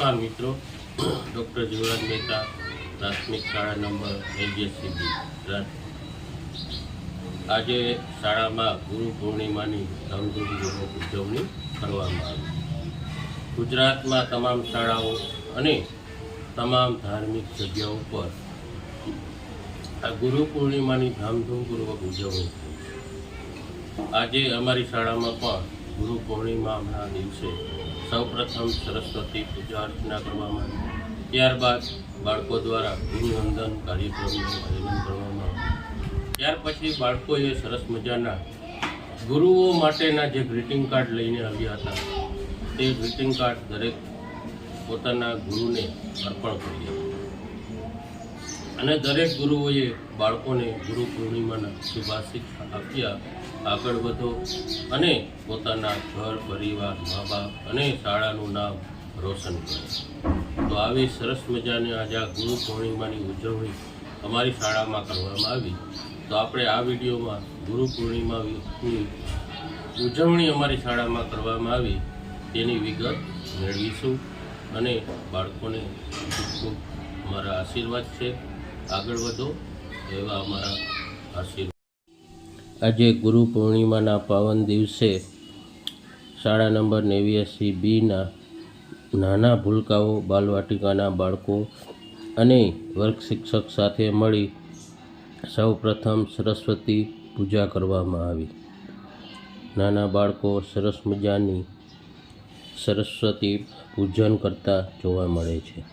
મિત્રો. ડૉક્ટર જીવરાજ મહેતા પ્રાથમિક શાળા નંબર એજીએસસીબી ગુજરાત. આજે શાળામાં ગુરુ પૂર્ણિમાની ધામધૂમપૂર્વક ઉજવણી કરવામાં આવી. ગુજરાતમાં તમામ શાળાઓ અને તમામ ધાર્મિક જગ્યાઓ પર આ ગુરુ પૂર્ણિમાની ધામધૂમપૂર્વક ઉજવણી થઈ આજે અમારી શાળામાં પણ ગુરુ પૂર્ણિમાના દિવસે સૌપ્રથમ સરસ્વતી પૂજા અર્ચના કરવામાં આવી. ત્યારબાદ બાળકો દ્વારા ભૂમિવંદન કાર્યક્રમનું આયોજન કરવામાં આવ્યું. ત્યાર પછી બાળકોએ સરસ મજાના ગુરુઓ માટેના જે ગ્રીટિંગ કાર્ડ લઈને આવ્યા હતા, તે ગ્રીટિંગ કાર્ડ દરેક પોતાના ગુરુને અર્પણ કર્યા. અને દરેક ગુરુઓએ બાળકોને ગુરુ પૂર્ણિમાના શુભાશિક્ષ આપ્યા. આગળ વધો અને પોતાના ઘર, પરિવાર મા બાપ અને શાળાનું નામ રોશન કરો. તો આવી સરસ મજાની આજે આ ગુરુ પૂર્ણિમાની ઉજવણી અમારી શાળામાં કરવામાં આવી. તો આપણે આ વિડીયોમાં ગુરુ પૂર્ણિમાની ઉજવણી અમારી શાળામાં કરવામાં આવી. તેની વિગત મેળવીશું અને બાળકોને ખૂબ ખૂબ અમારા આશીર્વાદ છે. આગળ વધો એવા અમારા આશીર્વાદ આજે ગુરુ પૂર્ણિમાના પાવન દિવસે શાળા નંબર નેવ્યાસી બીના નાના ભૂલકાઓ બાલવાટિકાના બાળકો અને વર્ગ શિક્ષક સાથે મળી સૌ પ્રથમ સરસ્વતી પૂજા કરવામાં આવી. નાના બાળકો સરસ મજાની સરસ્વતી પૂજન કરતા જોવા મળે છે.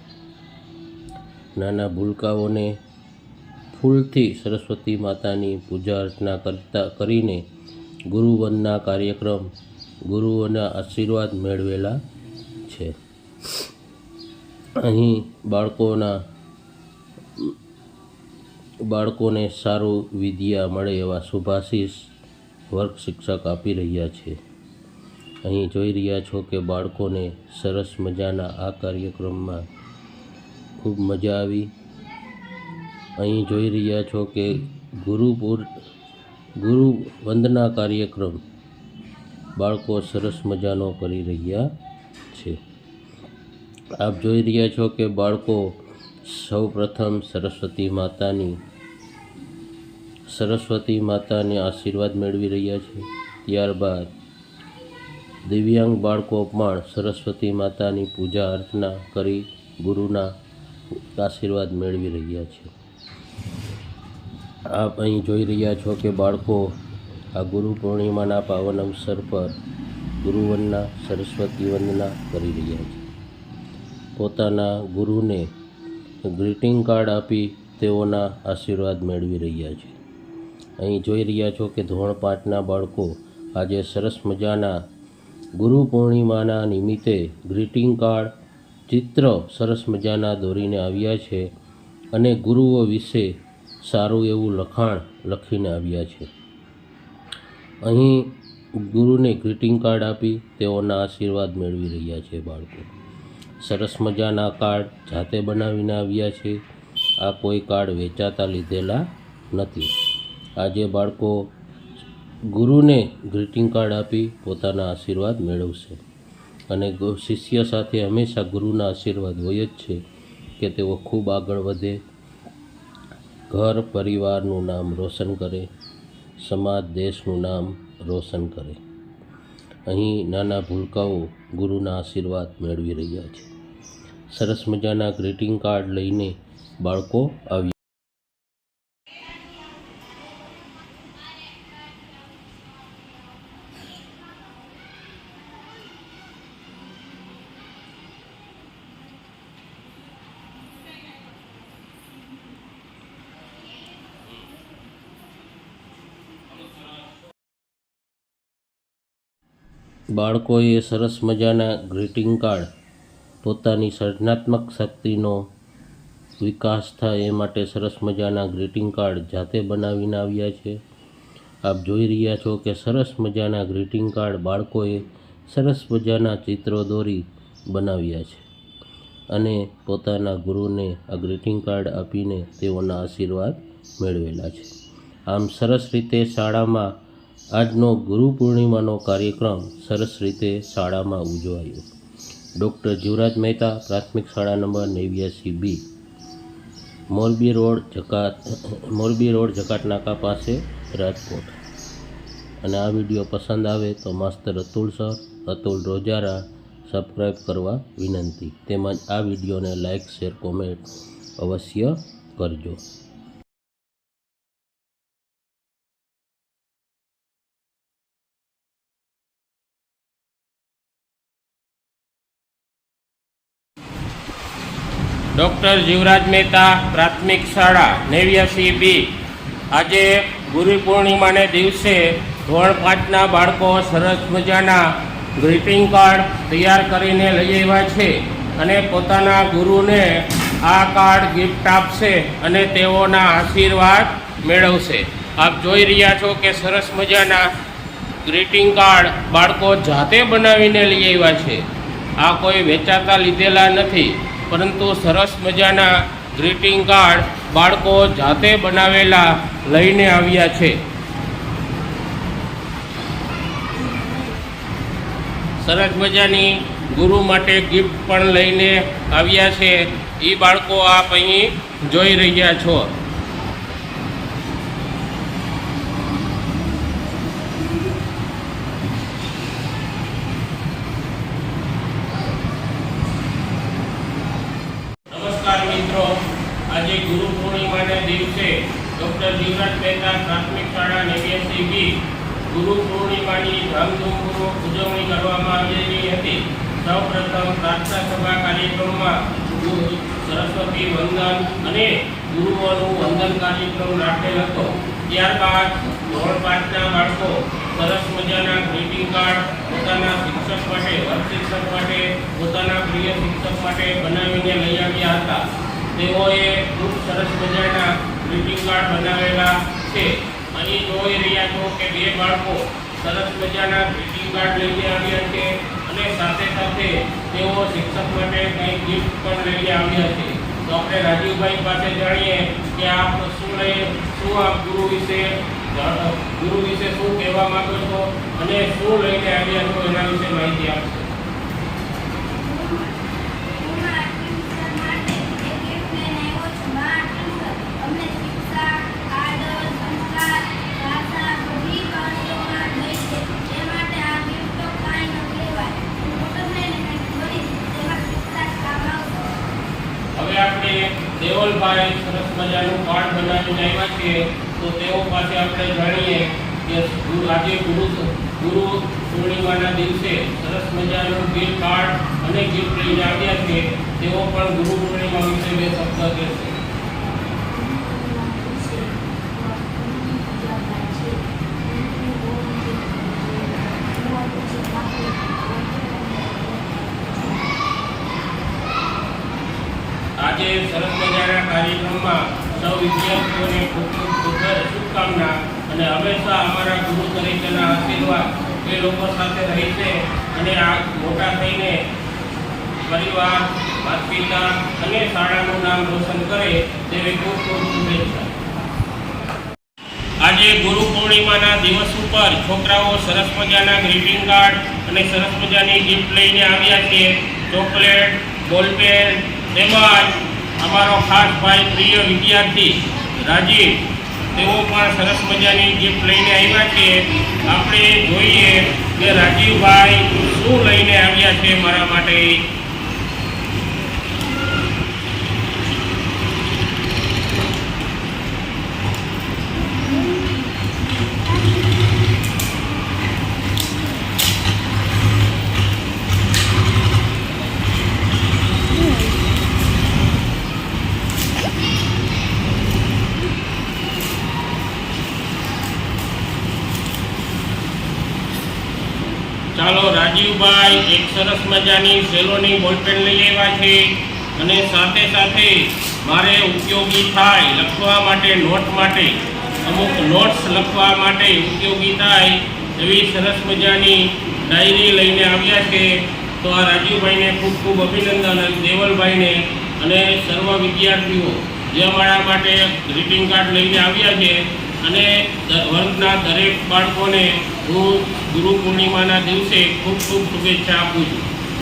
નાના ભૂલકાઓને ફૂલથી સરસ્વતી માતાની પૂજા અર્ચના કરતા કરીને ગુરુવનના કાર્યક્રમ ગુરુઓના આશીર્વાદ મેળવેલા છે. અહીં બાળકોના બાળકોને સારું વિદ્યા મળે એવા શુભાશીષ વર્ગ શિક્ષક આપી રહ્યા છે. અહીં જોઈ રહ્યા છો કે બાળકોને સરસ મજાના આ કાર્યક્રમમાં ખૂબ મજા આવી. અહીં જોઈ રહ્યા છો કે ગુરુપુર ગુરુ વંદના કાર્યક્રમ બાળકો સરસ મજાનો કરી રહ્યા છે. આપ જોઈ રહ્યા છો કે બાળકો સૌ પ્રથમ સરસ્વતી માતાની, સરસ્વતી માતાને આશીર્વાદ મેળવી રહ્યા છે. ત્યારબાદ દિવ્યાંગ બાળકો પણ સરસ્વતી માતાની પૂજા અર્ચના કરી ગુરુના આશીર્વાદ મેળવી રહ્યા છે. આપ અહીં જોઈ રહ્યા છો કે બાળકો આ ગુરુ પૂર્ણિમાના પાવન અવસર પર ગુરુવંદના, સરસ્વતી વંદના કરી રહ્યા છે. પોતાના ગુરુને ગ્રીટિંગ કાર્ડ આપી તેઓના આશીર્વાદ મેળવી રહ્યા છે. અહીં જોઈ રહ્યા છો કે ધોરણ પાંચના બાળકો આજે સરસ મજાના ગુરુ પૂર્ણિમાના નિમિત્તે ગ્રીટિંગ કાર્ડ, ચિત્ર સરસ મજાના દોરીને આવ્યા છે અને ગુરુઓ વિશે સારું એવું લખાણ લખીને આવ્યા છે. અહીં ગુરુને ગ્રીટિંગ કાર્ડ આપી તેઓના આશીર્વાદ મેળવી રહ્યા છે બાળકો. સરસ મજાના કાર્ડ જાતે બનાવીને આવ્યા છે. આ કોઈ કાર્ડ વેચાતા લીધેલા નથી. આજે બાળકો ગુરુને ગ્રીટિંગ કાર્ડ આપી પોતાના આશીર્વાદ મેળવશે. અને શિષ્ય સાથે હંમેશા ગુરુના આશીર્વાદ હોય જ છે કે તેઓ ખૂબ આગળ વધે ઘર પરિવારનું નામ રોશન કરે, સમાજ દેશનું નામ રોશન કરે. અહીં નાના ભૂલકાઓ ગુરુના આશીર્વાદ મેળવી રહ્યા છે. સરસ મજાના ગ્રીટિંગ કાર્ડ લઈને બાળકો આવ્યા બાળકોએ સરસ મજાના ગ્રીટિંગ કાર્ડ, પોતાની સર્જનાત્મક શક્તિનો વિકાસ થાય એ માટે સરસ મજાના ગ્રીટિંગ કાર્ડ જાતે બનાવીને આવ્યા છે. આપ જોઈ રહ્યા છો કે સરસ મજાના ગ્રીટિંગ કાર્ડ બાળકોએ સરસ મજાના ચિત્રો દોરી બનાવ્યા છે અને પોતાના ગુરુને આ ગ્રીટિંગ કાર્ડ આપીને તેઓના આશીર્વાદ મેળવેલા છે. આમ સરસ રીતે શાળામાં આજનો ગુરુ પૂર્ણિમાનો કાર્યક્રમ સરસ રીતે શાળામાં ઉજવાયો. ડૉક્ટર જીવરાજ મહેતા, પ્રાથમિક શાળા નંબર નેવ્યાસી બી. મોરબી રોડ જકાત, મોરબી રોડ જકાતનાકા પાસે રાજકોટ. અને આ વીડિયો પસંદ આવે તો માસ્તર અતુલ સર, અતુલ રોજારા સબસ્ક્રાઈબ કરવા વિનંતી. તેમજ આ વિડીયોને લાઇક, શેર, કોમેન્ટ અવશ્ય કરજો. ડૉક્ટર જીવરાજ મહેતા પ્રાથમિક શાળા, નેવ્યાસી બી. આજે ગુરુ પૂર્ણિમાને દિવસે ધોરણ પાંચના બાળકો સરસ મજાના ગ્રીટિંગ કાર્ડ તૈયાર કરીને લઈ આવ્યા છે અને પોતાના ગુરુને આ કાર્ડ ગિફ્ટ આપશે અને તેઓના આશીર્વાદ મેળવશે. આપ જોઈ રહ્યા છો કે સરસ મજાના ગ્રીટિંગ કાર્ડ બાળકો જાતે બનાવીને લઈ આવ્યા છે. આ કોઈ વેચાતા લીધેલા નથી. પરંતુ સરસ મજાના ગ્રીટિંગ કાર્ડ બાળકો જાતે બનાવેલા લઈને આવ્યા છે. સરસ મજાની ગુરુ માટે ગિફ્ટ પણ લઈને આવ્યા છે. એ બાળકો આપ અહીં જોઈ રહ્યા છો નમસ્કાર મિત્રો આજે ગુરુ પૂર્ણિમાને દિવસે ડૉક્ટર જીવરાજ મહેતા પ્રાથમિક શાળા નેવ્યાસી બી ગુરુ પૂર્ણિમાની ધામધૂમપૂર્વક ઉજવણી કરવામાં આવી રહી હતી. સૌ પ્રથમ પ્રાર્થના સભા કાર્યક્રમમાં સરસ્વતી વંદન અને ગુરુઓનું વંદન કાર્યક્રમ રાખેલ હતો. ત્યારબાદ ધોરણ પાંચના બાળકો સરસ મજાના ગ્રીટિંગ કાર્ડ પોતાના શિક્ષક માટે વર્ગ શિક્ષક માટે, પોતાના પ્રિય શિક્ષક માટે બનાવીને લઈ આવ્યા હતા. તેઓએ ખૂબ સરસ મજાના ગ્રીટિંગ કાર્ડ બનાવેલા છે. અહીં જોઈ રહ્યા છો કે બે બાળકો સરસ મજાના ગ્રીટિંગ કાર્ડ લઈને આવ્યા છે અને સાથે સાથે તેઓ શિક્ષક માટે કંઈ ગિફ્ટ પણ લઈને આવ્યા છે. તો આપણે રાજીવભાઈ પાસે જાણીએ કે આપ શું લઈ, શું આપ ગુરુ વિશે ગુરુ વિશે શું કહેવા માંગો છો અને શું લઈને આવ્યા છો એના વિશે માહિતી આપશો. દેવલભાઈ સરસ મજાનું કાર્ડ બનાવીને આવ્યા છે તો તેઓ પાસે આપણે જાણીએ કે આજે ગુરુ ગુરુ પૂર્ણિમાના દિવસે સરસ મજાનું ગિફ્ટ કાર્ડ અને ગિફ્ટ લઈને આવ્યા છે તેઓ પણ ગુરુ પૂર્ણિમા વિશે બે શબ્દ કહેશે આજે સરસ મજાના કાર્યક્રમમાં સૌ વિદ્યાર્થીઓને શુભકામના અને હંમેશા અમારા ગુરુ તરીકેના આશીર્વાદ એ લોકો સાથે રહી છે અને આ મોટા થઈને પરિવાર માતા અને શાળાનું નામ રોશન કરે તેવી ખૂબ ખૂબ શુભેચ્છા. આજે ગુરુ પૂર્ણિમાના દિવસ ઉપર છોકરાઓ સરસ મજાના ગ્રીટિંગ કાર્ડ અને સરસ મજાની ગિફ્ટ લઈને આવ્યા છે. ચોકલેટ બોલપેન તેમજ અમારો ખાસ ભાઈ પ્રિય વિદ્યાર્થી રાજીવ, તેઓ પણ સરસ મજાની ગિફ્ટ લઈને આવ્યા છે. આપણે જોઈએ કે રાજીવભાઈ શું લઈને આવ્યા છે મારા માટે. ચાલો રાજીવભાઈ, એક સરસ મજાની સેલોની બોલપેન લઈ આવ્યા છે. અને સાથે સાથે મારે ઉપયોગી થાય લખવા માટે નોટ માટે, અમુક નોટ્સ લખવા માટે ઉપયોગી થાય એવી સરસ મજાની ડાયરી લઈને આવ્યા છે. તો આ રાજીવભાઈને ખૂબ ખૂબ અભિનંદન દેવલભાઈને અને સર્વ વિદ્યાર્થીઓ જે અમારા માટે ગ્રીટિંગ કાર્ડ લઈને આવ્યા છે. અને વર્ગના દરેક બાળકોને હું ગુરુ પૂર્ણિમાના દિવસે ખૂબ ખૂબ શુભેચ્છા આપું છું.